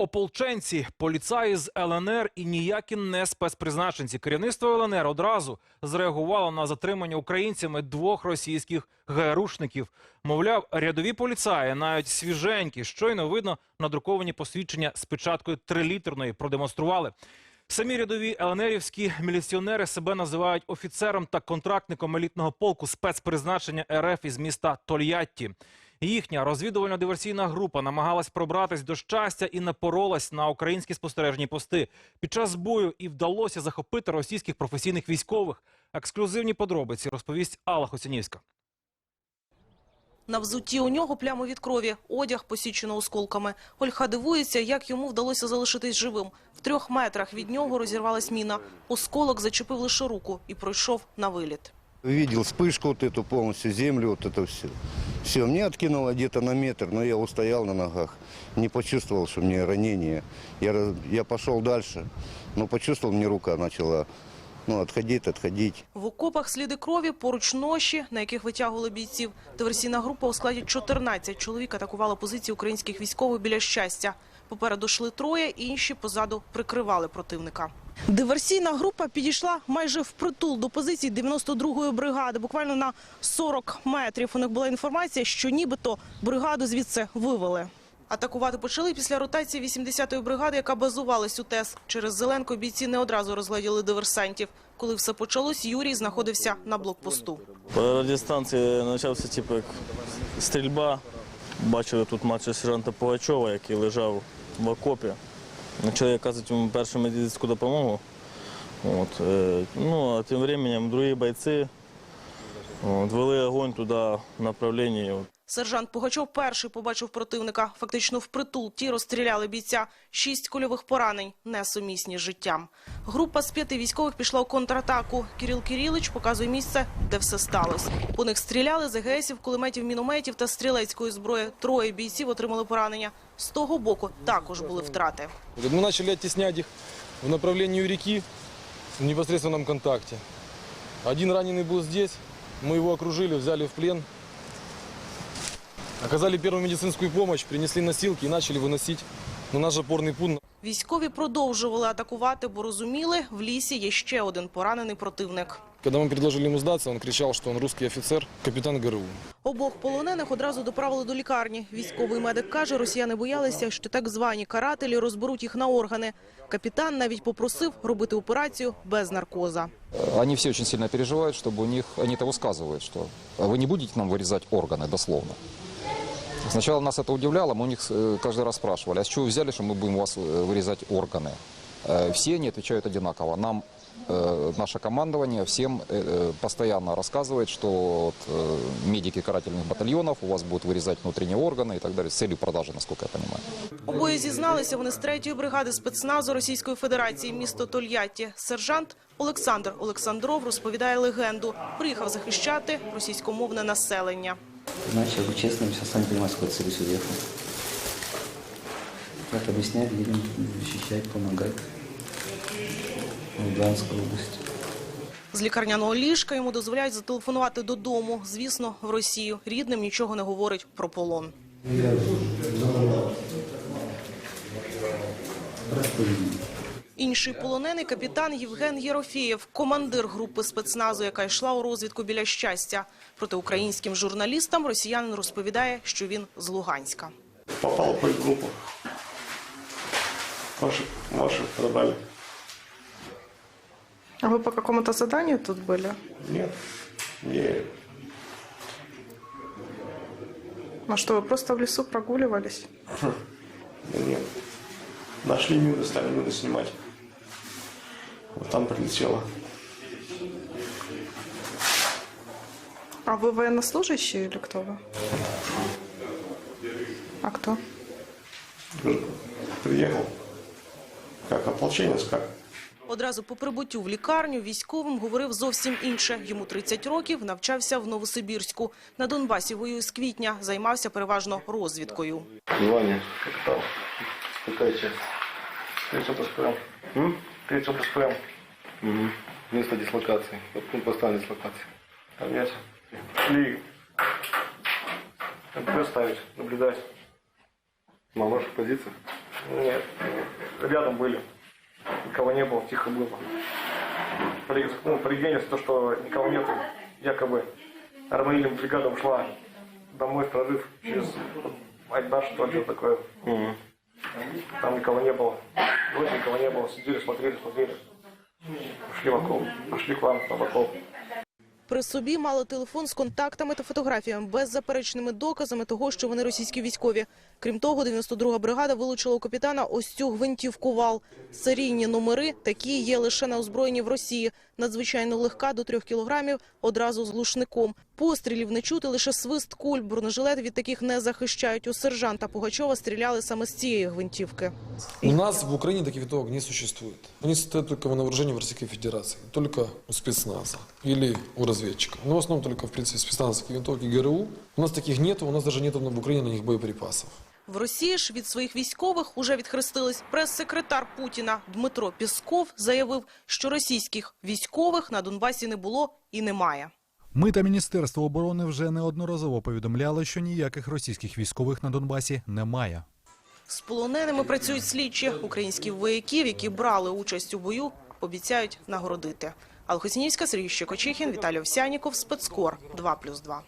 Ополченці, поліцаї з ЛНР і ніякі не спецпризначенці. Керівництво ЛНР одразу зреагувало на затримання українцями двох російських ГРУшників. Мовляв, рядові поліцаї, навіть свіженькі, щойно видно надруковані посвідчення з печаткою трилітерної продемонстрували. Самі рядові ЛНРівські міліціонери себе називають офіцером та контрактником елітного полку спецпризначення РФ із міста Тольятті. Їхня розвідувально-диверсійна група намагалась пробратись до щастя і напоролась на українські спостережні пости. Під час бою і вдалося захопити російських професійних військових. Ексклюзивні подробиці розповість Алла Хоцянівська. На взутті у нього плями від крові, одяг посічено осколками. Ольха дивується, як йому вдалося залишитись живим. В трьох метрах від нього розірвалась міна. Осколок зачепив лише руку і пройшов на виліт. Видел вспышку вот эту полностью, землю, вот это все. Все, мне откинуло где-то на метр, но я устоял на ногах. Не почувствовал, что мне ранение. Я, раз- я пошел дальше, но почувствовал, мне рука начала ну, отходить, отходить. В окопах сліди крові, поруч ноші, на яких витягували бійців. Диверсійна група у складі 14 чоловік атакувала позиції українських військових біля щастя. Попереду йшли троє, інші позаду прикривали противника. Диверсійна група підійшла майже впритул до позицій 92-ї бригади, буквально на 40 метрів. У них була інформація, що нібито бригаду звідси вивели. Атакувати почали після ротації 80-ї бригади, яка базувалась у ТЕС. Через Зеленко бійці не одразу розгляділи диверсантів. Коли все почалось, Юрій знаходився на блокпосту. По радіостанції почався типу, стрільба. Бачили тут младшого сержанта Пугачова, який лежав в окопі. Почали оказувати йому першу медицинську допомогу. От, е, ну, а тим часом другі бойці от, вели огонь туди в направленні. от, Сержант Пугачов перший побачив противника. Фактично впритул ті розстріляли бійця. Шість кульових поранень, несумісні з життям. Група з п'яти військових пішла у контратаку. Кирил Кирилич показує місце, де все сталося. По них стріляли з ЕГСів, кулеметів, мінометів та стрілецької зброї. Троє бійців отримали поранення. З того боку також були втрати. Вот Мы начали оттеснять их в направлении у реки в непосредственном контакте. Один раненый был здесь, мы его окружили, взяли в плен. Оказали первую медицинскую помощь, принесли носилки и начали выносить на наш опорный пункт. Військові продовжували атакувати, бо розуміли, в лісі є ще один поранений противник. Когда мы предложили ему сдаться, он кричал, что он русский офицер, капитан ГРУ. Обох полонених одразу доправили до лікарні. Військовий медик каже, росіяни боялися, що так звані карателі розберуть їх на органи. Капітан навіть попросив робити операцію без наркоза. Они все очень сильно переживают, чтобы у них, они это высказывают, что вы не будете нам вырезать органы, дословно. Сначала нас это удивляло, мы у них э, каждый раз спрашивали, а с чего вы взяли, что мы будем у вас э, вырезать органы? Э, Все они отвечают одинаково. Нам э, наше командование всем э, э, постоянно рассказывает, что вот, э, медики карательных батальонов у вас будут вырезать внутренние органы и так далее, с целью продажи, насколько я понимаю. Обоє зізналися вони з третьої бригади спецназу Російської Федерації місто Тольятті. Сержант Олександр Олександров розповідає легенду. Приїхав захищати російськомовне населення. Знаете, я буду честным, сейчас сами понимаете, с какой целью сюда ехал. Как объяснять, едем защищать, помогать. В область. З лікарняного ліжка йому дозволяють зателефонувати додому. Звісно, в Росію. Рідним нічого не говорить про полон. Інший полонений капітан Євген Єрофєєв, командир групи спецназу, яка йшла у розвідку біля щастя. Проти українським журналістам росіянин розповідає, що він з Луганська. попал в группу. Ваши, ваши продали. А ви по какому-то заданию тут були? Нет. Не, А що, ви просто в лісу прогулювались? нет. Нашли мины, стали мины снимать. Вот там прилетело. А вы военнослужащий или кто вы? А кто? Приехал. Как ополченец, как? Одразу по прибуттю в лікарню військовим говорив зовсім інше. Йому 30 років навчався в Новосибірську. На Донбасі воює з квітня, займався переважно розвідкою. Івані, як там? Яка 30 СПМ. Угу. Место дислокации, пункт поставленной дислокации. Там есть. Шли МП ставить, наблюдать. На ваших позициях? Нет. Рядом были. Никого не было, тихо было. При, ну, при то, что никого нету, якобы армейным бригадам шла домой в прорыв через Айдар, что ли, такое. Угу. Там никого не было. Вроде никого не было. Сидели, смотрели, смотрели. Пошли в окоп. Пошли к вам в окоп. При собі мали телефон з контактами та фотографіями, беззаперечними доказами того, що вони російські військові. Крім того, 92-га бригада вилучила у капітана ось цю гвинтівку вал. Серійні номери такі є лише на озброєнні в Росії. Надзвичайно легка, до трьох кілограмів, одразу з глушником. Пострілів не чути, лише свист куль. Бронежилети від таких не захищають. У сержанта Пугачова стріляли саме з цієї гвинтівки. У нас в Украине таких винтовок не существует. Они стоят только на вооружении в Российской Федерации. Только у спецназа или у разведчиков. Но в основном только, в принципе, спецназовские винтовки ГРУ. У нас таких нет, у нас даже нет в Украине на них боеприпасов. В Росії ж від своїх військових уже відхрестились. Прес-секретар Путіна Дмитро Пісков заявив, що російських військових на Донбасі не було і немає. Ми та Міністерство оборони вже неодноразово повідомляли, що ніяких російських військових на Донбасі немає. З полоненими працюють слідчі. Українських вояків, які брали участь у бою, обіцяють нагородити. Алхосінівська, Сергій Щекочихін, Віталій Овсяніков, Спецкор, 2+,2.